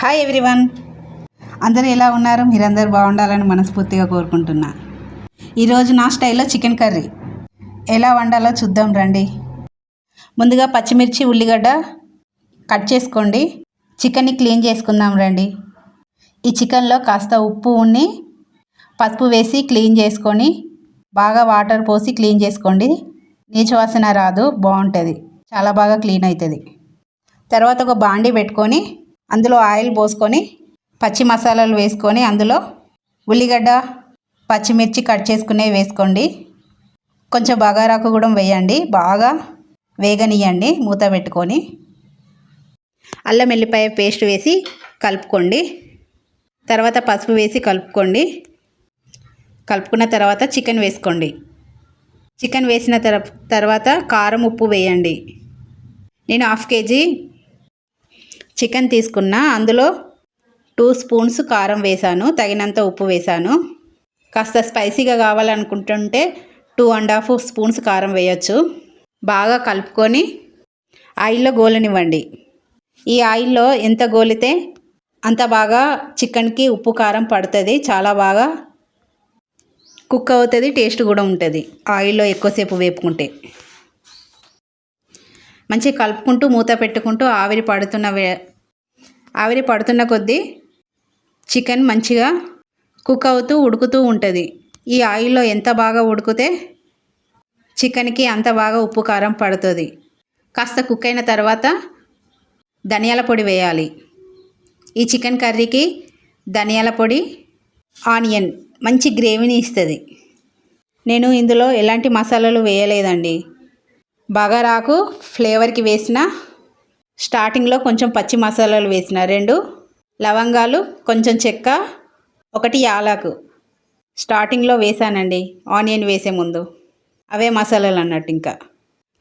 Hi everyone అందరూ ఎలా ఉన్నారు? మీరందరూ బాగుండాలని మనస్ఫూర్తిగా కోరుకుంటున్నా. ఈరోజు నా స్టైల్లో చికెన్ కర్రీ. ఎలా వండాలో చూద్దాం రండి. ముందుగా పచ్చిమిర్చి ఉల్లిగడ్డ కట్ చేసుకోండి. చికెన్ని క్లీన్ చేసుకుందాం రండి. ఈ చికెన్లో కాస్త ఉప్పు ఉన్ని పసుపు వేసి క్లీన్ చేసుకొని బాగా వాటర్ పోసి క్లీన్ చేసుకోండి. నీచు వాసన రాదు బాగుంటుంది. చాలా బాగా క్లీన్ అవుతుంది తర్వాత ఒక బాండి పెట్టుకొని అందులో ఆయిల్ పోసుకొని పచ్చి మసాలాలు వేసుకొని అందులో ఉల్లిగడ్డ పచ్చిమిర్చి కట్ చేసుకునేవి వేసుకోండి. కొంచెం బగారాకు కూడా వేయండి. బాగా వేగనియండి మూత పెట్టుకొని అల్లం వెల్లిపాయ పేస్ట్ వేసి కలుపుకోండి. తర్వాత పసుపు వేసి కలుపుకోండి. కలుపుకున్న తర్వాత చికెన్ వేసుకోండి. చికెన్ వేసిన తర్వాత కారం ఉప్పు వేయండి. నేను హాఫ్ కేజీ చికెన్ తీసుకున్న అందులో టూ స్పూన్స్ కారం వేసాను తగినంత ఉప్పు వేసాను కాస్త స్పైసీగా కావాలనుకుంటుంటే టూ అండ్ హాఫ్ స్పూన్స్ కారం వేయచ్చు. బాగా కలుపుకొని ఆయిల్లో గోలనివ్వండి. ఈ ఆయిల్లో ఎంత గోలితే అంత బాగా చికెన్కి ఉప్పు కారం పడుతుంది చాలా బాగా కుక్ అవుతుంది టేస్ట్ కూడా ఉంటుంది ఆయిల్లో ఎక్కువసేపు వేపుకుంటే. మంచిగా కలుపుకుంటూ మూత పెట్టుకుంటూ ఆవిరి పడుతున్న వే ఆవిరి పడుతున్న కొద్దీ చికెన్ మంచిగా కుక్ అవుతూ ఉడుకుతూ ఉంటుంది. ఈ ఆయిల్లో ఎంత బాగా ఉడికితే చికెన్కి అంత బాగా ఉప్పు కారం పడుతుంది. కాస్త కుక్ అయిన తర్వాత ధనియాల పొడి వేయాలి. ఈ చికెన్ కర్రీకి ధనియాల పొడి ఆనియన్ మంచి గ్రేవీని ఇస్తుంది. నేను ఇందులో ఎలాంటి మసాలాలు వేయలేదండి. బగారాకు ఫ్లేవర్కి వేసిన స్టార్టింగ్లో కొంచెం పచ్చి మసాలాలు వేసిన రెండు లవంగాలు కొంచెం చెక్క ఒకటి యాలాకు. స్టార్టింగ్లో వేసానండి ఆనియన్ వేసే ముందు. అవే మసాలాలు అన్నట్టు ఇంకా.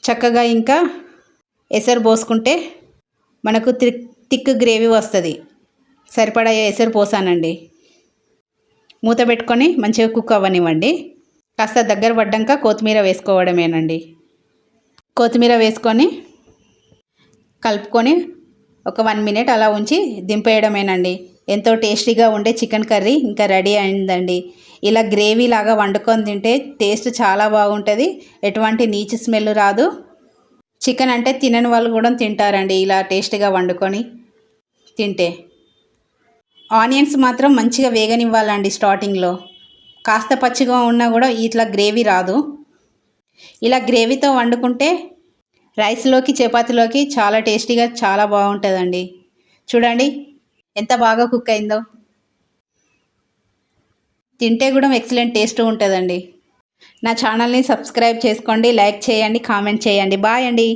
చక్కగా ఇంకా ఎసరు పోసుకుంటే మనకు థిక్ థిక్ గ్రేవీ వస్తుంది. సరిపడా ఎసరు పోసానండి. మూత పెట్టుకొని మంచిగా కుక్ అవ్వనివ్వండి. కాస్త దగ్గర పడ్డాక కొత్తిమీర వేసుకోవడమేనండి. కొత్తిమీర వేసుకొని కలుపుకొని ఒక వన్ మినిట్ అలా ఉంచి దింపేయడమేనండి. ఎంతో టేస్టీగా ఉండే చికెన్ కర్రీ ఇంకా రెడీ అయిందండి. ఇలా గ్రేవీ లాగా వండుకొని తింటే టేస్ట్ చాలా బాగుంటుంది. ఎటువంటి నీచు స్మెల్ రాదు. చికెన్ అంటే తినని వాళ్ళు కూడా తింటారండి ఇలా టేస్టీగా వండుకొని తింటే. ఆనియన్స్ మాత్రం మంచిగా వేగనివ్వాలండి స్టార్టింగ్లో. కాస్త పచ్చిగా ఉన్నా కూడా ఇట్లా గ్రేవీ రాదు. ఇలా గ్రేవీతో వండుకుంటే రైస్లోకి చపాతీలోకి చాలా టేస్టీగా చాలా బాగుంటుందండి. చూడండి ఎంత బాగా కుక్ అయిందో. తింటే కూడా ఎక్సలెంట్ టేస్ట్ ఉంటుందండి. నా ఛానల్ని సబ్స్క్రైబ్ చేసుకోండి లైక్ చేయండి కామెంట్ చేయండి. బాయ్ అండి.